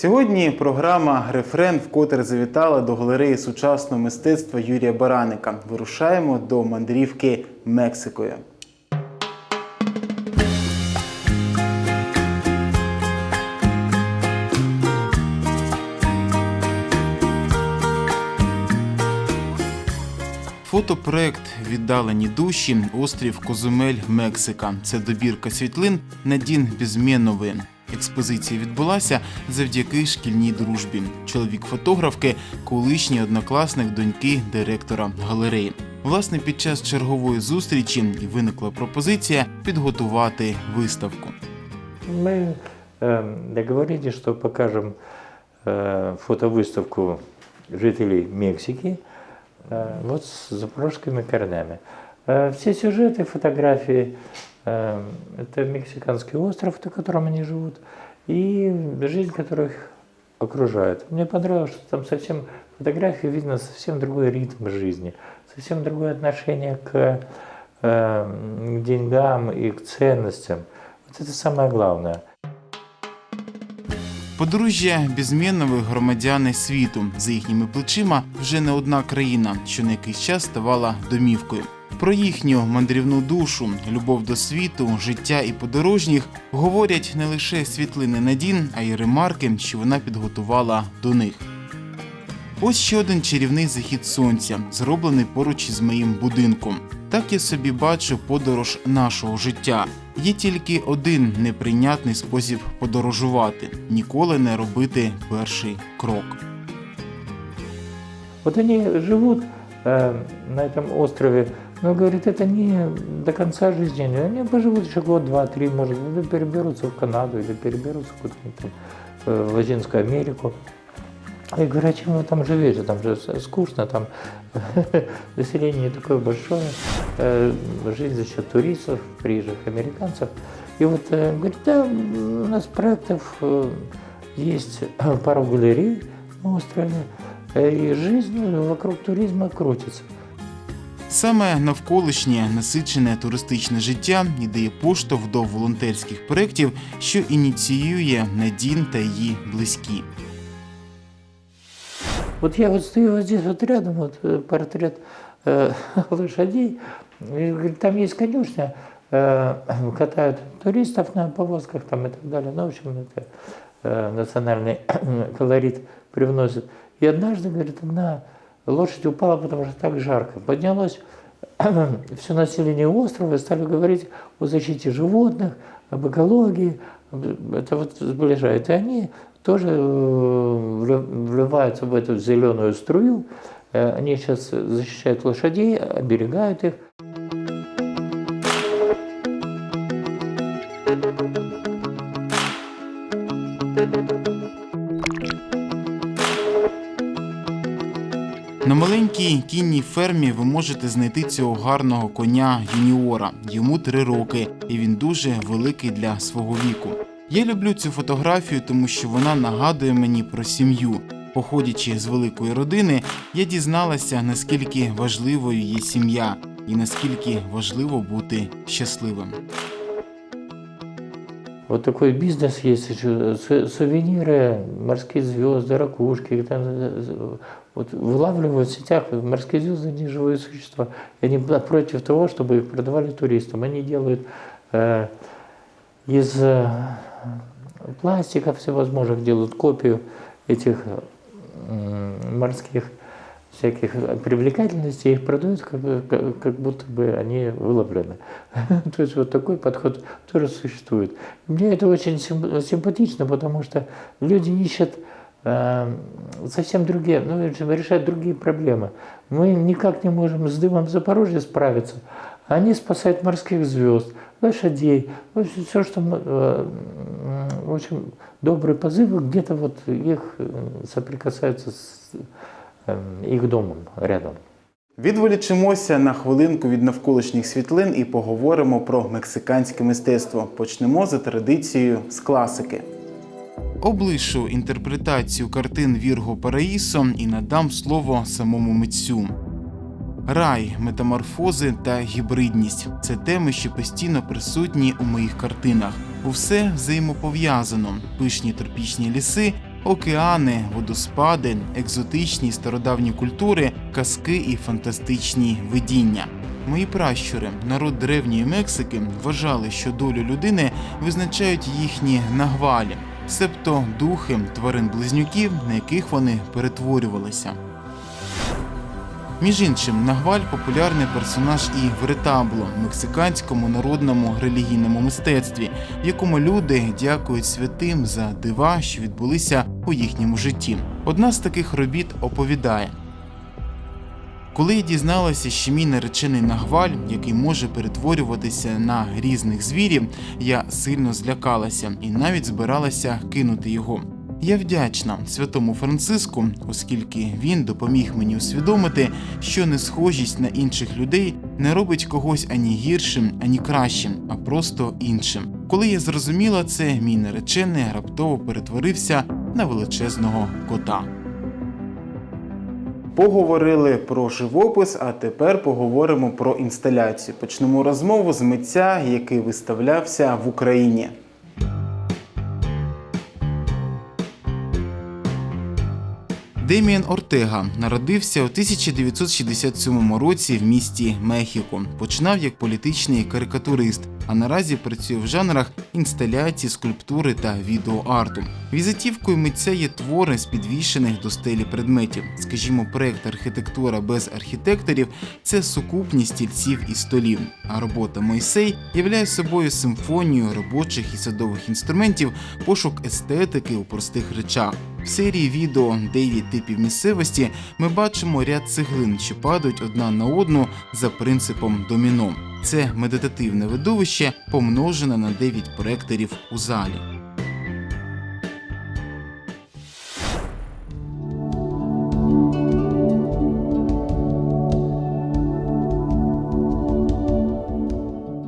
Сьогодні програма Рефрен вкотре завітала до галереї сучасного мистецтва Юрія Бараника. Вирушаємо до мандрівки Мексикою. Фотопроект Віддалені душі, острів Козумель, Мексика. Це добірка світлин Надін Безмєнової. Експозиція відбулася завдяки шкільній дружбі. Чоловік фотографки, колишній однокласник доньки директора галереї. Власне, під час чергової зустрічі і виникла пропозиція підготувати виставку. Мы э, договорились, что покажем э, фотовыставку жителей Мексики э, вот с запорожскими корнями. Э, все сюжеты, фотографии э, это мексиканский остров, на котором они живут, и жизнь, которая их окружает. Мне понравилось, что там совсем фотографии видно совсем другой ритм жизни, совсем другое отношение к, э, к деньгам и к ценностям. Вот это самое главное. Подружжя Безмєнових громадяни світу за їхніми плечима вже не одна країна, що на якийсь час ставала домівкою. Про їхню мандрівну душу, любов до світу, життя і подорожніх говорять не лише світлини Надін, а й ремарки, що вона підготувала до них. Ось ще один чарівний захід сонця, зроблений поруч із моїм будинком. Так я собі бачу подорож нашого життя. Є тільки один неприйнятний спосіб подорожувати ніколи не робити перший крок. Вот они живут э, на этом острове, но, говорит, это не до конца жизни. Они поживут еще год, два, три, может быть, переберутся в Канаду или переберутся куда-нибудь там, э, в Латинскую Америку. Я говорю, а чем вы там живете? Там же скучно, там население не такое большое, э, жизнь за счет туристов, приезжих американцев. И вот, э, говорит, да, у нас проектов есть пару галерей на острове, и жизнь вокруг туризма крутится. Саме навколишнє насичене туристичне життя і дає поштовх до волонтерських проєктів, що ініціює Надін та її близькі. Вот я вот стою вот здесь вот рядом, вот э, портрет э, лошадей, и, говорит, там есть конюшня, э, катают туристов на повозках там и так далее. Ну, в общем, это э, национальный колорит привносит. И однажды, говорит, одна лошадь упала, потому что так жарко. Поднялось все население острова стали говорить о защите животных, об экологии. Это вот сближает. И они тоже э, вли- вливаются в эту зеленую струю. Э, Они сейчас защищают лошадей, оберегают их. кінній фермі ви можете знайти цього гарного коня юніора. Йому три роки, і він дуже великий для свого віку. Я люблю цю фотографію, тому що вона нагадує мені про сім'ю. Походячи з великої родини, я дізналася, наскільки важливою є сім'я і наскільки важливо бути щасливим. Вот такой бизнес есть еще, су- сувениры, морские звезды, ракушки, там, э, вот вылавливают в сетях морские звезды, они живые существа. Они против того, чтобы их продавали туристам. Они делают э, из э, пластика всевозможных, делают копию этих м, морских всяких привлекательностей, их продают, как, как, как будто бы они выловлены. То есть вот такой подход тоже существует. Мне это очень сим- симпатично, потому что люди ищут э, совсем другие, ну, в общем, решают другие проблемы. Мы никак не можем с дымом Запорожья справиться. а Они спасают морских звезд, лошадей, в общем, все, что, м- э, м, в общем, добрые позывы где-то вот их э, соприкасаются с э, их домом рядом. Відволічимося на хвилинку від навколишніх світлин і поговоримо про мексиканське мистецтво. Почнемо за традицією з класики. Облишу інтерпретацію картин Вірго Параїсо і надам слово самому митцю. Рай, метаморфози та гібридність це теми, що постійно присутні у моїх картинах. Усе взаємопов'язано: пишні тропічні ліси, океани, водоспади, екзотичні стародавні культури, казки і фантастичні видіння. Мої пращури, народ древньої Мексики, вважали, що долю людини визначають їхні нагвалі, себто духи тварин-близнюків, на яких вони перетворювалися. Між іншим, Нагваль популярний персонаж і в ретабло мексиканському народному релігійному мистецтві, в якому люди дякують святим за дива, що відбулися у їхньому житті. Одна з таких робіт оповідає. Коли дізналася, що мій наречений нагваль, який може перетворюватися на різних звірів, я сильно злякалася і навіть збиралася кинути його. Я вдячна святому Франциску, оскільки він допоміг мені усвідомити, що несхожість на інших людей не робить когось ані гіршим, ані кращим, а просто іншим. Коли я зрозуміла це, мій наречений раптово перетворився на величезного кота. Поговорили про живопис, а тепер поговоримо про інсталяцію. Почнемо розмову з митця, який виставлявся в Україні. Деміан Ортега народився у 1967 році в місті Мехіко. Починав як політичний карикатурист, а наразі працює в жанрах інсталяції, скульптури та відеоарту. Візитівкою митця є твори з підвішених до стелі предметів. Скажімо, проект архітектура без архітекторів це сукупність стільців і столів. А робота Мойсей являє собою симфонію робочих і садових інструментів, пошук естетики у простих речах. В серії відео «9 типів місцевості ми бачимо ряд цеглин, що падають одна на одну за принципом доміно. Це медитативне видовище, помножене на 9 проекторів у залі.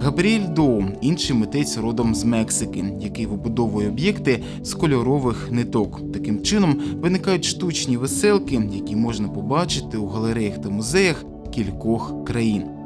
Габріель Доу, інший митець родом з Мексики, який вибудовує об'єкти з кольорових ниток. Таким чином виникають штучні веселки, які можна побачити у галереях та музеях кількох країн.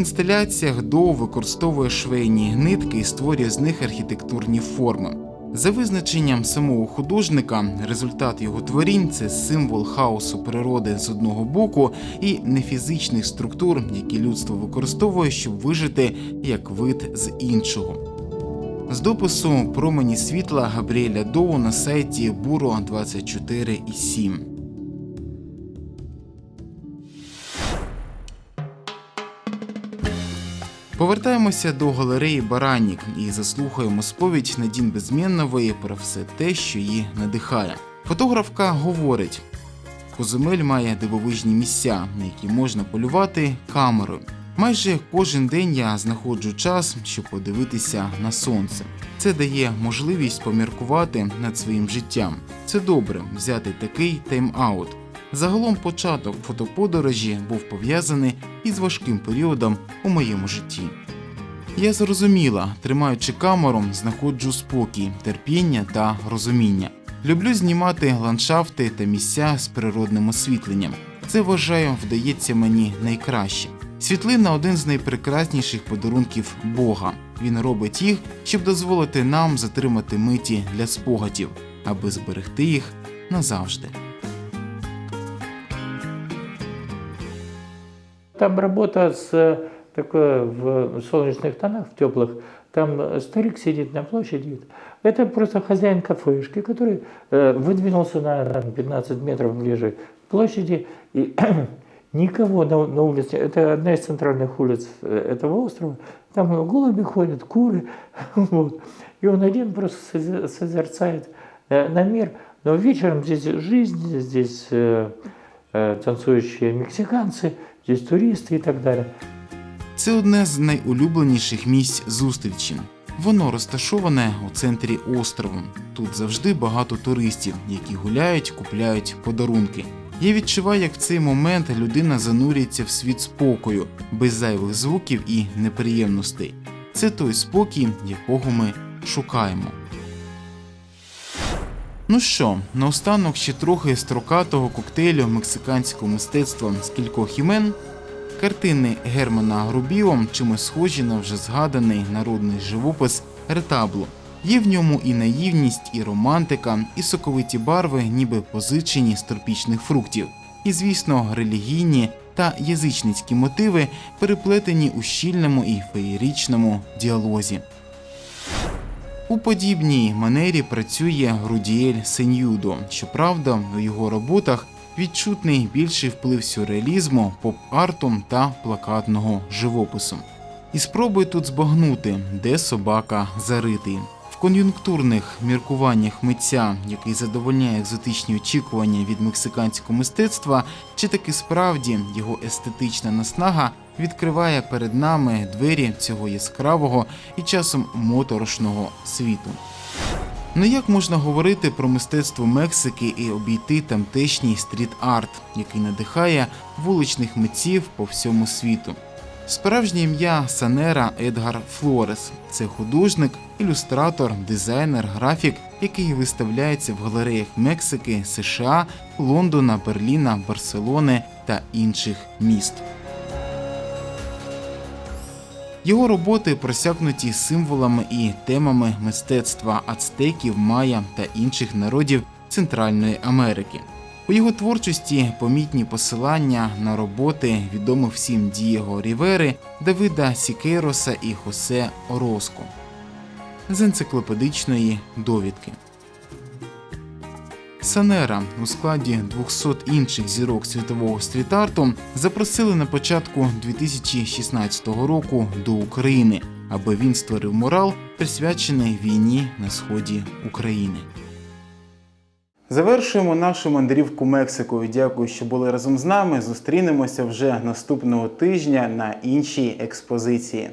Інсталяціях Доу використовує швейні нитки і створює з них архітектурні форми. За визначенням самого художника, результат його творінь це символ хаосу природи з одного боку і нефізичних структур, які людство використовує, щоб вижити як вид з іншого. З допису промені світла Габріеля Доу на сайті Буро 24,7. Повертаємося до галереї Баранік і заслухаємо сповідь Надін Безмєннової про все те, що її надихає. Фотографка говорить: Козумель має дивовижні місця, на які можна полювати камерою. Майже кожен день я знаходжу час, щоб подивитися на сонце. Це дає можливість поміркувати над своїм життям. Це добре взяти такий тайм-аут. Загалом початок фотоподорожі був пов'язаний із важким періодом у моєму житті. Я зрозуміла, тримаючи камеру, знаходжу спокій, терпіння та розуміння. Люблю знімати ландшафти та місця з природним освітленням. Це вважаю, вдається мені найкраще. Світлина один з найпрекрасніших подарунків Бога. Він робить їх, щоб дозволити нам затримати миті для спогадів, аби зберегти їх назавжди. Там работа с э, такой в солнечных тонах, в теплых. Там э, старик сидит на площади. Это просто хозяин кафешки, который э, выдвинулся на там, 15 метров ближе к площади. И никого на, на улице. Это одна из центральных улиц этого острова. Там голуби ходят, куры. Вот. И он один просто созе- созерцает на мир. Но вечером здесь жизнь, здесь танцующие мексиканцы, здесь туристы и так далее. Це одне з найулюбленіших місць зустрічі. Воно розташоване у центрі острову. Тут завжди багато туристів, які гуляють, купляють подарунки. Я відчуваю, як в цей момент людина занурюється в світ спокою, без зайвих звуків і неприємностей. Це той спокій, якого ми шукаємо. Ну що, наостанок ще трохи строкатого коктейлю мексиканського мистецтва з кількох імен. Картини Германа Грубіо чимось схожі на вже згаданий народний живопис ретабло. Є в ньому і наївність, і романтика, і соковиті барви, ніби позичені з тропічних фруктів. І, звісно, релігійні та язичницькі мотиви переплетені у щільному і феєрічному діалозі. У подібній манері працює Рудіель Сенюдо. Щоправда, у його роботах відчутний більший вплив сюрреалізму, поп-арту та плакатного живопису. І спробуй тут збагнути, де собака заритий. Кон'юнктурних міркуваннях митця, який задовольняє екзотичні очікування від мексиканського мистецтва, чи таки справді його естетична наснага відкриває перед нами двері цього яскравого і часом моторошного світу. Ну як можна говорити про мистецтво Мексики і обійти тамтешній стріт-арт, який надихає вуличних митців по всьому світу? Справжнє ім'я Санера Едгар Флорес це художник, ілюстратор, дизайнер, графік, який виставляється в галереях Мексики, США, Лондона, Берліна, Барселони та інших міст. Його роботи просякнуті символами і темами мистецтва ацтеків, майя та інших народів Центральної Америки. У його творчості помітні посилання на роботи відомих всім Дієго Рівери, Давида Сікейроса і Хосе Ороско з енциклопедичної довідки. Санера у складі 200 інших зірок світового стріт-арту запросили на початку 2016 року до України, аби він створив мурал, присвячений війні на сході України. Завершуємо нашу мандрівку Мексикою. Дякую, що були разом з нами. Зустрінемося вже наступного тижня на іншій експозиції.